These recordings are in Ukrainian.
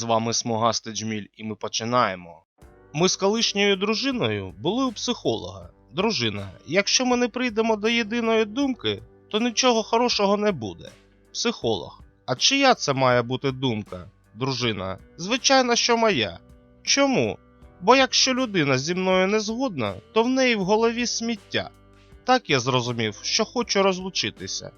З вами Смугастий Джміль, і ми починаємо. Ми з колишньою дружиною були у психолога. Дружина, якщо ми не прийдемо до єдиної думки, то нічого хорошого не буде. Психолог. А чия це має бути думка? Дружина. Звичайно, що моя. Чому? Бо якщо людина зі мною не згодна, то в неї в голові сміття. Так я зрозумів, що хочу розлучитися.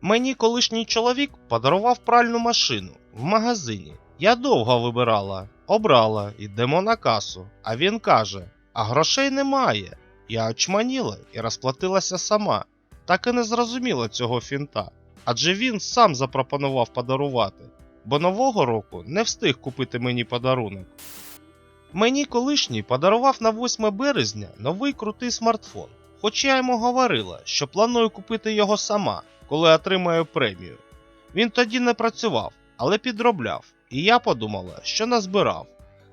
Мені колишній чоловік подарував пральну машину в магазині. Я довго вибирала, обрала, йдемо на касу. А він каже: А грошей немає. Я очманіла і розплатилася сама. Так і не зрозуміла цього фінта. Адже він сам запропонував подарувати, бо нового року не встиг купити мені подарунок. Мені колишній подарував на 8 березня новий крутий смартфон. Хоч я йому говорила, що планую купити його сама, коли отримаю премію. Він тоді не працював, але підробляв, і я подумала, що назбирав.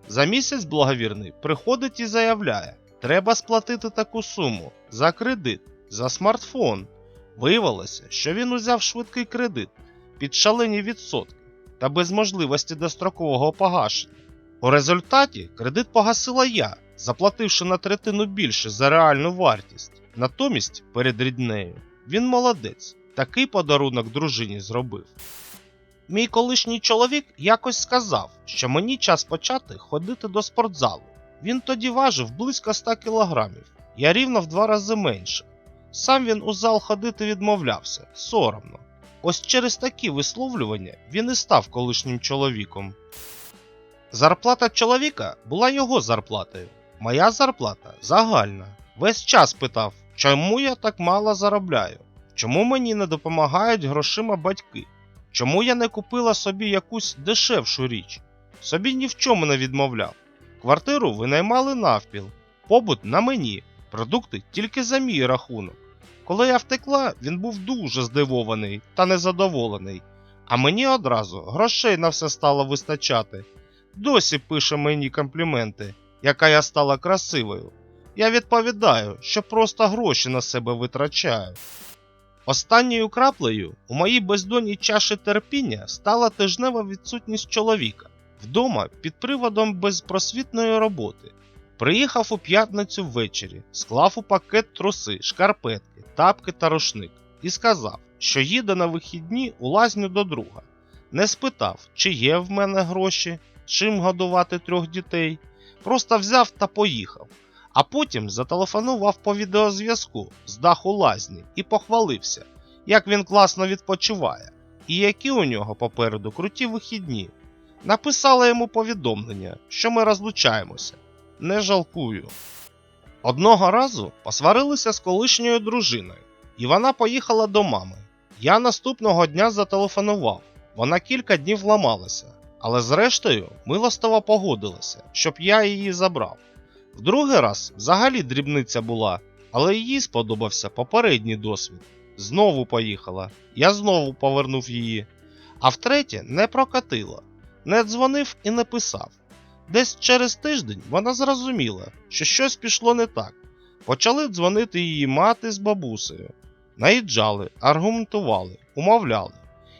За місяць благовірний приходить і заявляє: треба сплатити таку суму за кредит, за смартфон. Виявилося, що він узяв швидкий кредит під шалені відсотки та без можливості дострокового погашення. У результаті кредит погасила я, заплативши на третину більше за реальну вартість. Натомість, перед ріднею, він молодець, такий подарунок дружині зробив. Мій колишній чоловік якось сказав, що мені час почати ходити до спортзалу. Він тоді важив близько 100 кілограмів, я рівно в два рази менше. Сам він у зал ходити відмовлявся, соромно. Ось через такі висловлювання він і став колишнім чоловіком. Зарплата чоловіка була його зарплатою. Моя зарплата загальна. Весь час питав, чому я так мало заробляю, чому мені не допомагають грошима батьки, чому я не купила собі якусь дешевшу річ. Собі ні в чому не відмовляв. Квартиру винаймали навпіл, побут на мені, продукти тільки за мій рахунок. Коли я втекла, він був дуже здивований та незадоволений, а мені одразу грошей на все стало вистачати. Досі пише мені компліменти, яка я стала красивою. Я відповідаю, що просто гроші на себе витрачаю. Останньою краплею у моїй бездонній чаші терпіння стала тижнева відсутність чоловіка вдома під приводом безпросвітної роботи. Приїхав у п'ятницю ввечері, склав у пакет труси, шкарпетки, тапки та рушник і сказав, що їде на вихідні у лазню до друга. Не спитав, чи є в мене гроші, чим годувати трьох дітей. Просто взяв та поїхав. А потім зателефонував по відеозв'язку з даху лазні і похвалився, як він класно відпочиває, і які у нього попереду круті вихідні. Написала йому повідомлення, що ми розлучаємося. Не жалкую. Одного разу посварилися з колишньою дружиною, і вона поїхала до мами. Я наступного дня зателефонував. Вона кілька днів ламалася, але зрештою милостиво погодилася, щоб я її забрав. В другий раз взагалі дрібниця була, але їй сподобався попередній досвід. Знову поїхала, я знову повернув її. А втретє не прокатило, не дзвонив і не писав. Десь через тиждень вона зрозуміла, що щось пішло не так. Почали дзвонити її мати з бабусею. Наїджали, аргументували, умовляли.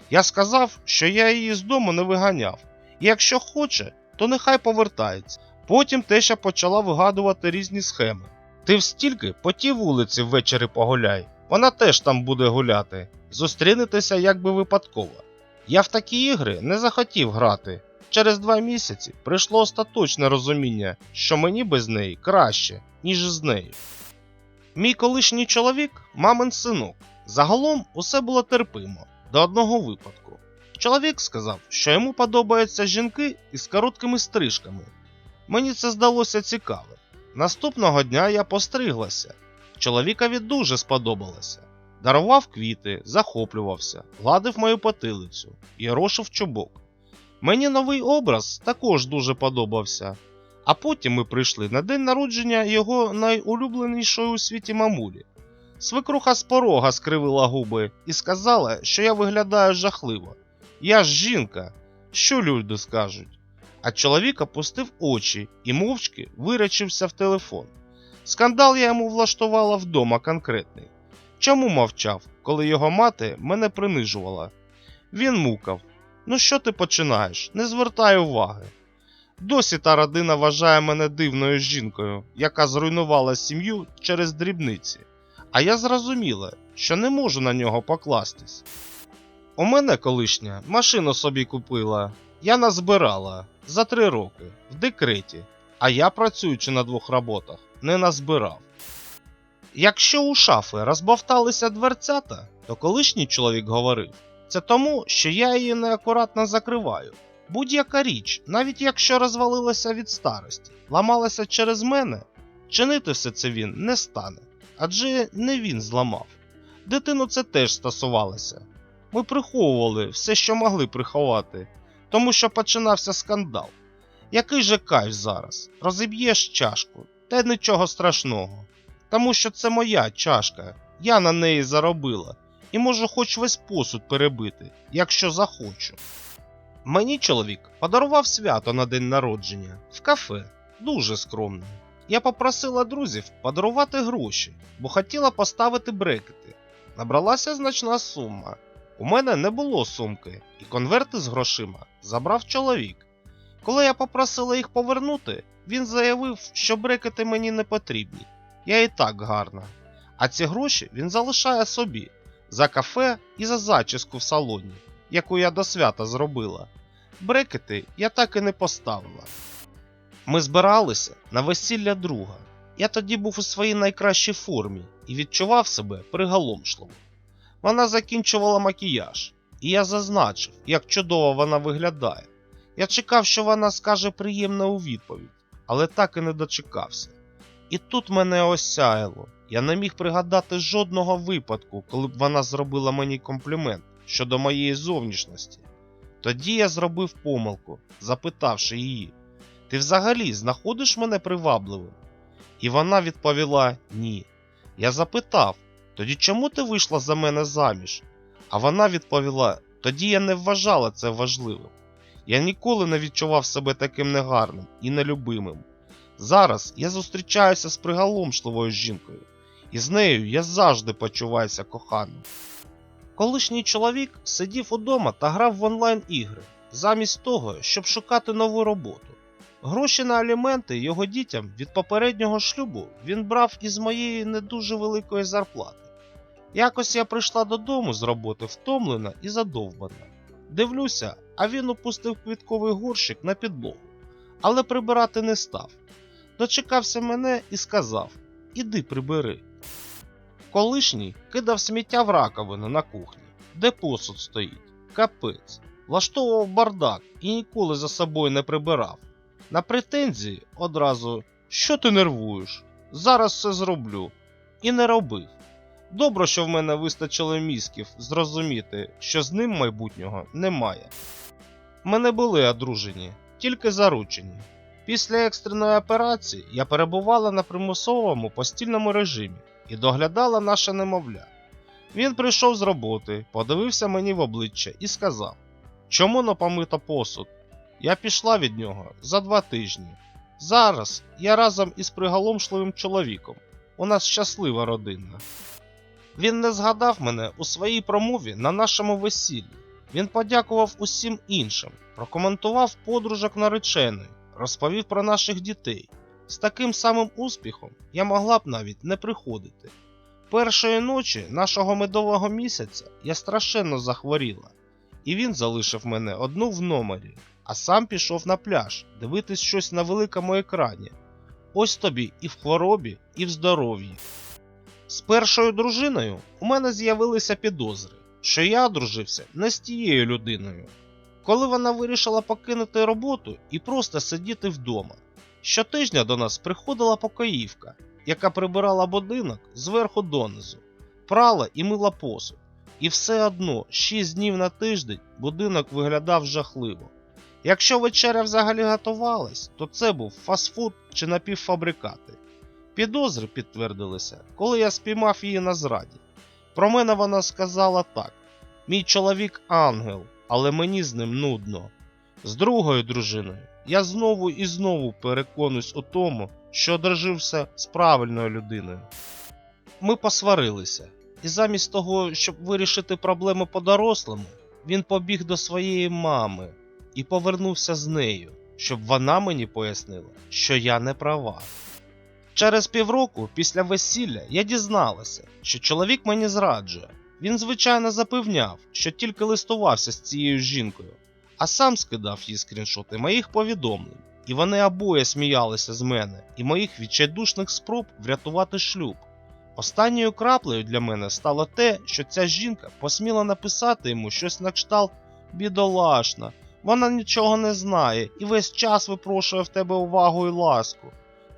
Я сказав, що я її з дому не виганяв, і якщо хоче, то нехай повертається. Потім теща почала вигадувати різні схеми. Ти в стільки по тій вулиці ввечері погуляй, вона теж там буде гуляти. Зустрінетеся якби випадково. Я в такі ігри не захотів грати. Через два місяці прийшло остаточне розуміння, що мені без неї краще, ніж з нею. Мій колишній чоловік мамин синок. Загалом усе було терпимо до одного випадку. Чоловік сказав, що йому подобаються жінки із короткими стрижками. Мені це здалося цікавим. Наступного дня я постриглася. Чоловікові дуже сподобалося. Дарував квіти, захоплювався, гладив мою потилицю і рошив чубок. Мені новий образ також дуже подобався. А потім ми прийшли на день народження його найулюбленішої у світі мамулі. Свекруха з порога скривила губи і сказала, що я виглядаю жахливо. Я ж жінка, що люди скажуть? А чоловік опустив очі і мовчки виречився в телефон. Скандал я йому влаштувала вдома конкретний. Чому мовчав, коли його мати мене принижувала? Він мукав. Ну що ти починаєш? Не звертай уваги. Досі та родина вважає мене дивною жінкою, яка зруйнувала сім'ю через дрібниці. А я зрозуміла, що не можу на нього покластись. У мене колишня машину собі купила. Я назбирала за три роки в декреті, а я, працюючи на двох роботах, не назбирав. Якщо у шафи розбовталися дверцята, то колишній чоловік говорив, це тому, що я її неакуратно закриваю. Будь-яка річ, навіть якщо розвалилася від старості, ламалася через мене, чинити все це він не стане, адже не він зламав. Дитину це теж стосувалося. Ми приховували все, що могли приховати, тому що починався скандал. Який же кайф зараз? Розіб'єш чашку, та й нічого страшного. Тому що це моя чашка, я на неї заробила, і можу хоч весь посуд перебити, якщо захочу. Мені чоловік подарував свято на день народження в кафе, дуже скромне. Я попросила друзів подарувати гроші, бо хотіла поставити брекети. Набралася значна сума. У мене не було сумки, і конверти з грошима забрав чоловік. Коли я попросила їх повернути, він заявив, що брекети мені не потрібні. Я і так гарна. А ці гроші він залишає собі за кафе і за зачіску в салоні, яку я до свята зробила. Брекети я так і не поставила. Ми збиралися на весілля друга. Я тоді був у своїй найкращій формі і відчував себе приголомшливо. Вона закінчувала макіяж, і я зазначив, як чудово вона виглядає. Я чекав, що вона скаже приємне у відповідь, але так і не дочекався. І тут мене осяяло. Я не міг пригадати жодного випадку, коли б вона зробила мені комплімент щодо моєї зовнішності. Тоді я зробив помилку, запитавши її: Ти взагалі знаходиш мене привабливим? І вона відповіла ні. Я запитав, тоді чому ти вийшла за мене заміж? А вона відповіла: тоді я не вважала це важливим. Я ніколи не відчував себе таким негарним і нелюбимим. Зараз я зустрічаюся з приголомшливою жінкою, і з нею я завжди почуваюся коханим. Колишній чоловік сидів удома та грав в онлайн ігри, замість того, щоб шукати нову роботу. Гроші на аліменти його дітям від попереднього шлюбу він брав із моєї не дуже великої зарплати. Якось я прийшла додому з роботи втомлена і задовбана. Дивлюся, а він опустив квітковий горщик на підлогу, але прибирати не став. Дочекався мене і сказав: Іди прибери. Колишній кидав сміття в раковину на кухні, де посуд стоїть, капець, влаштовував бардак і ніколи за собою не прибирав. На претензії одразу що ти нервуєш? Зараз все зроблю. І не робив. Добре, що в мене вистачило мізків зрозуміти, що з ним майбутнього немає. Ми не були одружені, тільки заручені. Після екстреної операції я перебувала на примусовому постільному режимі і доглядала наше немовля. Він прийшов з роботи, подивився мені в обличчя і сказав: Чому не посуд? Я пішла від нього за два тижні. Зараз я разом із приголомшливим чоловіком. У нас щаслива родина. Він не згадав мене у своїй промові на нашому весіллі. Він подякував усім іншим, прокоментував подружок нареченої, розповів про наших дітей. З таким самим успіхом я могла б навіть не приходити. Першої ночі нашого медового місяця я страшенно захворіла, і він залишив мене одну в номері, а сам пішов на пляж дивитись щось на великому екрані. Ось тобі і в хворобі, і в здоров'ї. З першою дружиною у мене з'явилися підозри, що я одружився не з тією людиною. Коли вона вирішила покинути роботу і просто сидіти вдома. Щотижня до нас приходила покоївка, яка прибирала будинок зверху донизу, прала і мила посуд. І все одно 6 днів на тиждень будинок виглядав жахливо. Якщо вечеря взагалі готувалась, то це був фастфуд чи напівфабрикати. Підозри підтвердилися, коли я спіймав її на зраді. Про мене вона сказала так: мій чоловік ангел, але мені з ним нудно. З другою дружиною я знову і знову переконуюсь у тому, що одружився з правильною людиною. Ми посварилися, і замість того, щоб вирішити проблеми по-дорослому, він побіг до своєї мами і повернувся з нею, щоб вона мені пояснила, що я не права. Через півроку після весілля я дізналася, що чоловік мені зраджує. Він, звичайно, запевняв, що тільки листувався з цією жінкою, а сам скидав їй скріншоти моїх повідомлень, і вони обоє сміялися з мене і моїх відчайдушних спроб врятувати шлюб. Останньою краплею для мене стало те, що ця жінка посміла написати йому щось на кшталт бідолашна, вона нічого не знає і весь час випрошує в тебе увагу і ласку.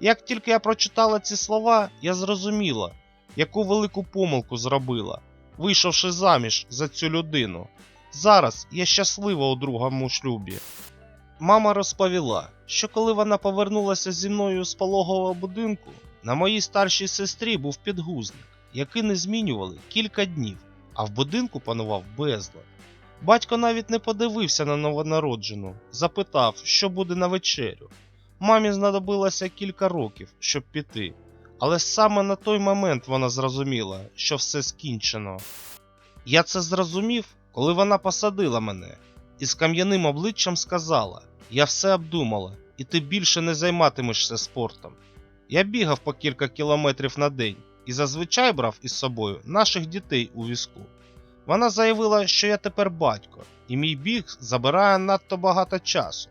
Як тільки я прочитала ці слова, я зрозуміла, яку велику помилку зробила, вийшовши заміж за цю людину. Зараз я щаслива у другому шлюбі. Мама розповіла, що коли вона повернулася зі мною з пологового будинку, на моїй старшій сестрі був підгузник, який не змінювали кілька днів, а в будинку панував безлад. Батько навіть не подивився на новонароджену, запитав, що буде на вечерю. Мамі знадобилося кілька років, щоб піти, але саме на той момент вона зрозуміла, що все скінчено. Я це зрозумів, коли вона посадила мене і з кам'яним обличчям сказала: Я все обдумала, і ти більше не займатимешся спортом. Я бігав по кілька кілометрів на день і зазвичай брав із собою наших дітей у візку. Вона заявила, що я тепер батько, і мій біг забирає надто багато часу.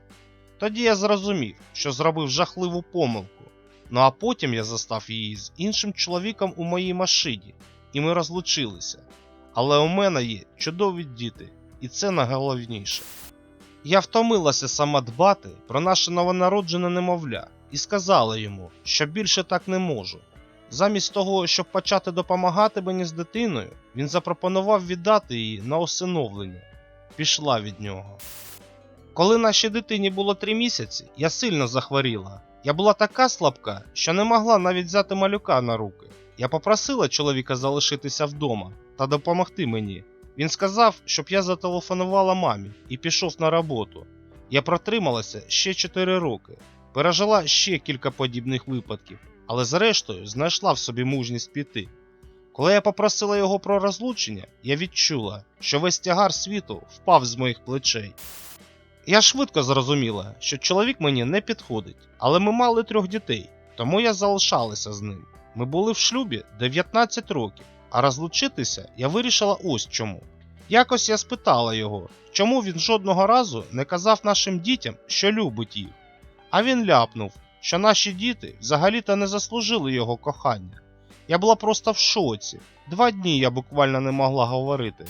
Тоді я зрозумів, що зробив жахливу помилку. Ну а потім я застав її з іншим чоловіком у моїй машині, і ми розлучилися. Але у мене є чудові діти, і це найголовніше. Я втомилася сама дбати про наше новонароджене немовля і сказала йому, що більше так не можу. Замість того, щоб почати допомагати мені з дитиною, він запропонував віддати її на усиновлення. Пішла від нього. Коли нашій дитині було три місяці, я сильно захворіла. Я була така слабка, що не могла навіть взяти малюка на руки. Я попросила чоловіка залишитися вдома та допомогти мені. Він сказав, щоб я зателефонувала мамі і пішов на роботу. Я протрималася ще 4 роки, пережила ще кілька подібних випадків, але зрештою знайшла в собі мужність піти. Коли я попросила його про розлучення, я відчула, що весь тягар світу впав з моїх плечей. Я швидко зрозуміла, що чоловік мені не підходить, але ми мали трьох дітей, тому я залишалася з ним. Ми були в шлюбі 19 років, а розлучитися я вирішила ось чому. Якось я спитала його, чому він жодного разу не казав нашим дітям, що любить їх. А він ляпнув, що наші діти взагалі-то не заслужили його кохання. Я була просто в шоці. Два дні я буквально не могла говорити.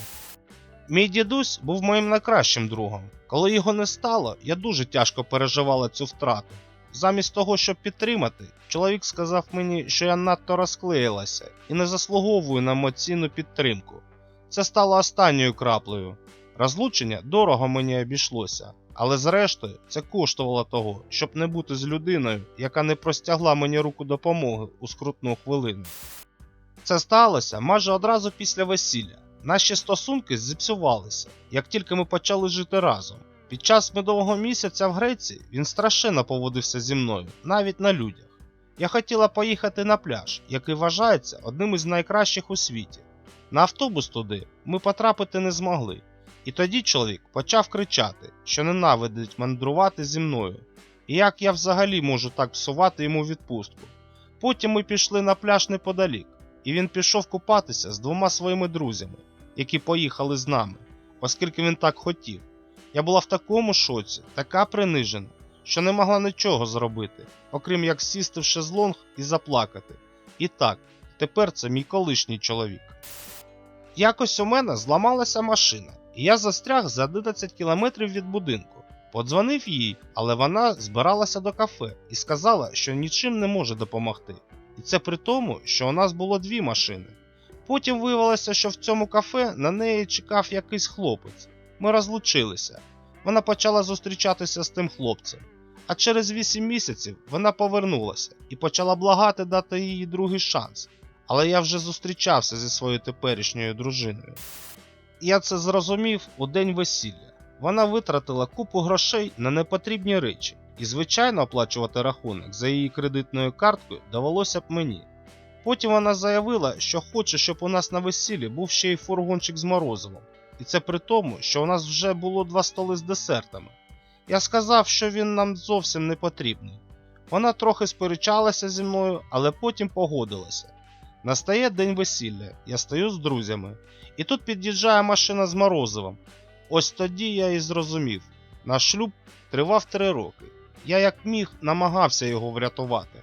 Мій дідусь був моїм найкращим другом. Коли його не стало, я дуже тяжко переживала цю втрату. Замість того, щоб підтримати, чоловік сказав мені, що я надто розклеїлася і не заслуговую на емоційну підтримку. Це стало останньою краплею. Розлучення дорого мені обійшлося, але зрештою це коштувало того, щоб не бути з людиною, яка не простягла мені руку допомоги у скрутну хвилину. Це сталося майже одразу після весілля. Наші стосунки зіпсувалися, як тільки ми почали жити разом. Під час медового місяця в Греції він страшенно поводився зі мною, навіть на людях. Я хотіла поїхати на пляж, який вважається одним із найкращих у світі. На автобус туди ми потрапити не змогли. І тоді чоловік почав кричати, що ненавидить мандрувати зі мною, і як я взагалі можу так псувати йому відпустку. Потім ми пішли на пляж неподалік, і він пішов купатися з двома своїми друзями, які поїхали з нами, оскільки він так хотів. Я була в такому шоці, така принижена, що не могла нічого зробити, окрім як сісти в шезлонг і заплакати. І так, тепер це мій колишній чоловік. Якось у мене зламалася машина, і я застряг за 11 кілометрів від будинку. Подзвонив їй, але вона збиралася до кафе і сказала, що нічим не може допомогти. І це при тому, що у нас було дві машини. Потім виявилося, що в цьому кафе на неї чекав якийсь хлопець. Ми розлучилися. Вона почала зустрічатися з тим хлопцем. А через 8 місяців вона повернулася і почала благати дати їй другий шанс. Але я вже зустрічався зі своєю теперішньою дружиною. Я це зрозумів у день весілля. Вона витратила купу грошей на непотрібні речі, і, звичайно, оплачувати рахунок за її кредитною карткою довелося б мені. Потім вона заявила, що хоче, щоб у нас на весіллі був ще й фургончик з морозивом. І це при тому, що у нас вже було два столи з десертами. Я сказав, що він нам зовсім не потрібний. Вона трохи сперечалася зі мною, але потім погодилася. Настає день весілля, я стою з друзями, і тут під'їжджає машина з морозивом. Ось тоді я і зрозумів. Наш шлюб тривав три роки. Я як міг намагався його врятувати.